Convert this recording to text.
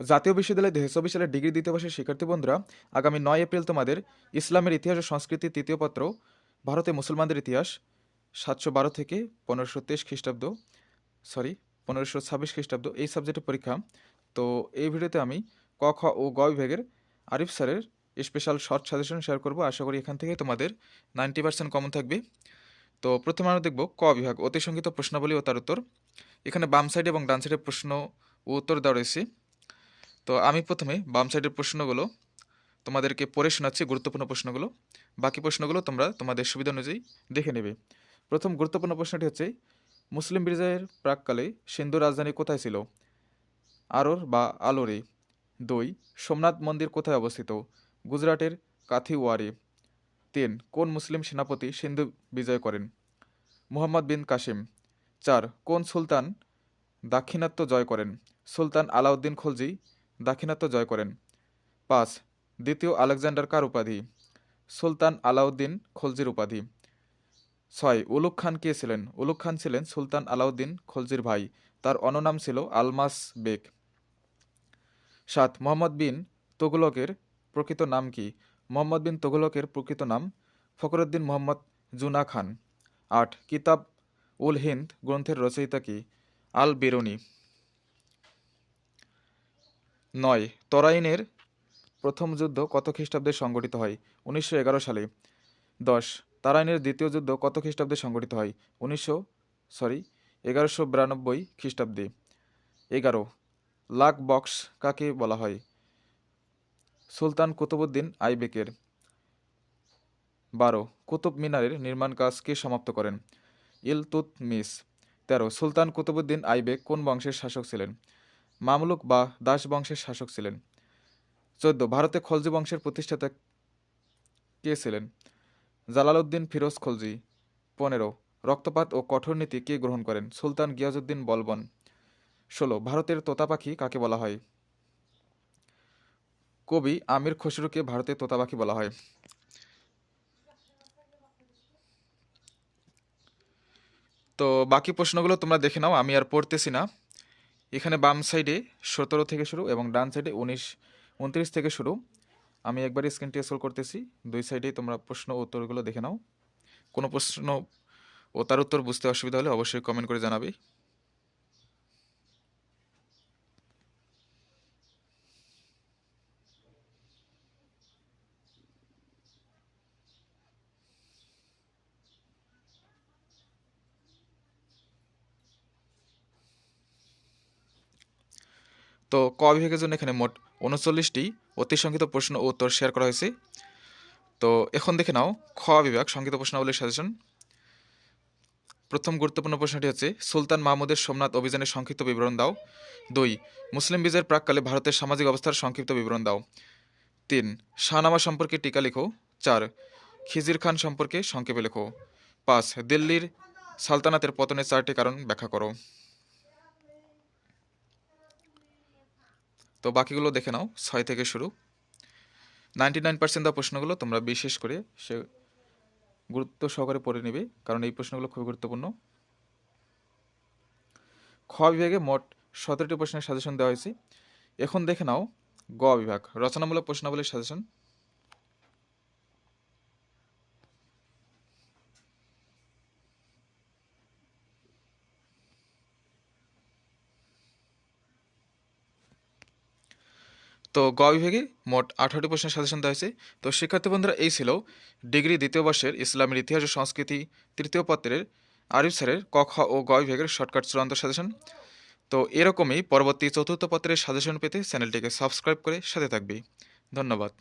জাতীয় বিশ্ববিদ্যালয় দুই হাজার সালের ডিগ্রি দ্বিতীয় বর্ষের শিক্ষার্থী বন্ধুরা, আগামী নয় এপ্রিল তোমাদের ইসলামের ইতিহাস ও সংস্কৃতি তৃতীয় পত্র, ভারতে মুসলমানদের ইতিহাস, সাতশো বারো থেকে পনেরোশো তেইশ খ্রিস্টাব্দ সরি পনেরোশো ছাব্বিশ খ্রিস্টাব্দ, এই সাবজেক্টের পরীক্ষা। তো এই ভিডিওতে আমি ক, খ ও গ বিভাগের আরিফ স্যারের স্পেশাল শর্ট সাজেশন শেয়ার করব। আশা করি এখান থেকে তোমাদের নাইনটি পার্সেন্ট কমন থাকবে। তো প্রথমে আমরা দেখব ক বিভাগ অতি প্রশ্নাবলী ও তার উত্তর। এখানে বাম সাইড এবং ডান সাইডে প্রশ্ন ও উত্তর দেওয়া রয়েছে। তো আমি প্রথমে বাম সাইডের প্রশ্নগুলো তোমাদেরকে পড়ে শোনাচ্ছি, গুরুত্বপূর্ণ প্রশ্নগুলো। বাকি প্রশ্নগুলো তোমরা তোমাদের সুবিধা অনুযায়ী দেখে নেবে। প্রথম গুরুত্বপূর্ণ প্রশ্নটি হচ্ছে, মুসলিম বিজয়ের প্রাককালে সিন্ধু রাজধানী কোথায় ছিল? আরোর বা আলোরে। দুই, সোমনাথ মন্দির কোথায় অবস্থিত? গুজরাটের কাথিওয়ারে। তিন, কোন মুসলিম সেনাপতি সিন্ধু বিজয় করেন? মুহাম্মদ বিন কাসিম। চার, কোন সুলতান দাক্ষিণাত্য জয় করেন? সুলতান আলাউদ্দিন খলজি দাক্ষিণাত্য জয় করেন। পাঁচ, দ্বিতীয় আলেকজান্ডার কার উপাধি? সুলতান আলাউদ্দিন খলজির উপাধি। ছয় উলুক খান কে ছিলেন? উলুক খান ছিলেন সুলতান আলাউদ্দিন খলজির ভাই। তার অননাম ছিল আলমাস বেগ। সাত, মোহাম্মদ বিন তোগলকের প্রকৃত নাম কি? মোহাম্মদ বিন তোগলকের প্রকৃত নাম ফখরুদ্দিন মোহাম্মদ জুনা খান। আট, কিতাব উল হিন্দ গ্রন্থের রচয়িতা কি? আল বেরুনি নয়, তরাইনের প্রথম যুদ্ধ কত খ্রিস্টাব্দে সংগঠিত হয়? উনিশশো এগারো সালে। দশ, তারাইনের দ্বিতীয় যুদ্ধ কত খ্রিস্টাব্দে সংগঠিত হয়? উনিশশো সরি এগারোশো বিরানব্বই খ্রিস্টাব্দে। এগারো লাক বক্স কাকে বলা হয়? সুলতান কুতুবুদ্দিন আইবেকের। বারো, কুতুব মিনারের নির্মাণ কাজ কে সমাপ্ত করেন? ইলতুতমিস তেরো, সুলতান কুতুবুদ্দিন আইবেক কোন বংশের শাসক ছিলেন? মামলুক বা দাস বংশের শাসক ছিলেন। চোদ্দ, ভারতে খলজি বংশের প্রতিষ্ঠাতা কে ছিলেন? জালালউদ্দিন ফিরোজ খলজি। পনেরো, রক্তপাত ও কঠোর নীতি কে গ্রহণ করেন? সুলতান গিয়াজউদ্দিন বলবন। ষোলো, ভারতের তোতা পাখি কাকে বলা হয়? কবি আমির খসরুকে ভারতের তোতা পাখি বলা হয়। তো বাকি প্রশ্নগুলো তোমরা দেখে নাও, আমি আর পড়তেছি না। এখানে বাম সাইডে সতেরো থেকে শুরু এবং ডান সাইডে উনিশ, উনত্রিশ থেকে শুরু। আমি একবার স্ক্রিনটি স্ক্রল করতেছি। দুই সাইডেই তোমরা প্রশ্ন উত্তরগুলো দেখে নাও। কোনো প্রশ্ন ও তার উত্তর বুঝতে অসুবিধা হলে অবশ্যই কমেন্ট করে জানাবে। তো ক বিভাগের জন্য এখানে মোট উনচল্লিশটি অতি সংক্ষিপ্ত প্রশ্ন ও উত্তর শেয়ার করা হয়েছে। তো এখন দেখে নাও, খ বিভাগ সংক্ষিপ্ত প্রশ্নাবলীর সাজেশন। প্রথম গুরুত্বপূর্ণ প্রশ্নটি হচ্ছে, সুলতান মাহমুদের সোমনাথ অভিযানের সংক্ষিপ্ত বিবরণ দাও। দুই, মুসলিম বিজয়ের প্রাককালে ভারতের সামাজিক অবস্থার সংক্ষিপ্ত বিবরণ দাও। তিন শাহনামা সম্পর্কে টিকা লেখো। চার, খিজির খান সম্পর্কে সংক্ষেপে লেখো। পাঁচ, দিল্লির সালতানাতের পতনের চারটি কারণ ব্যাখ্যা করো। তো বাকিগুলো দেখে নাও, ছয় থেকে শুরু। নাইনটি নাইন পার্সেন্ট দা প্রশ্নগুলো তোমরা বিশেষ করে সে গুরুত্ব সহকারে পড়ে নেবে, কারণ এই প্রশ্নগুলো খুবই গুরুত্বপূর্ণ। খ বিভাগে মোট সতেরোটি প্রশ্নের সাজেশন দেওয়া হয়েছে। এখন দেখে নাও গ বিভাগ, রচনামূলক প্রশ্নাবলীর সাজেশন তো গ বিভাগে মোট আঠারোটি প্রশ্নের সাজেশন দেওয়া হয়েছে। তো শিক্ষার্থী বন্ধুরা, এই ছিল ডিগ্রি দ্বিতীয় বর্ষের ইসলামের ইতিহাস ও সংস্কৃতি তৃতীয় পত্রের আরিফ স্যারের ক খ ও গ বিভাগের শর্টকাট চূড়ান্ত সাজেশন। তো এরকমই পরবর্তী চতুর্থ পত্রের সাজেশন পেতে চ্যানেলটিকে সাবস্ক্রাইব করে সাথে থাকবে। ধন্যবাদ।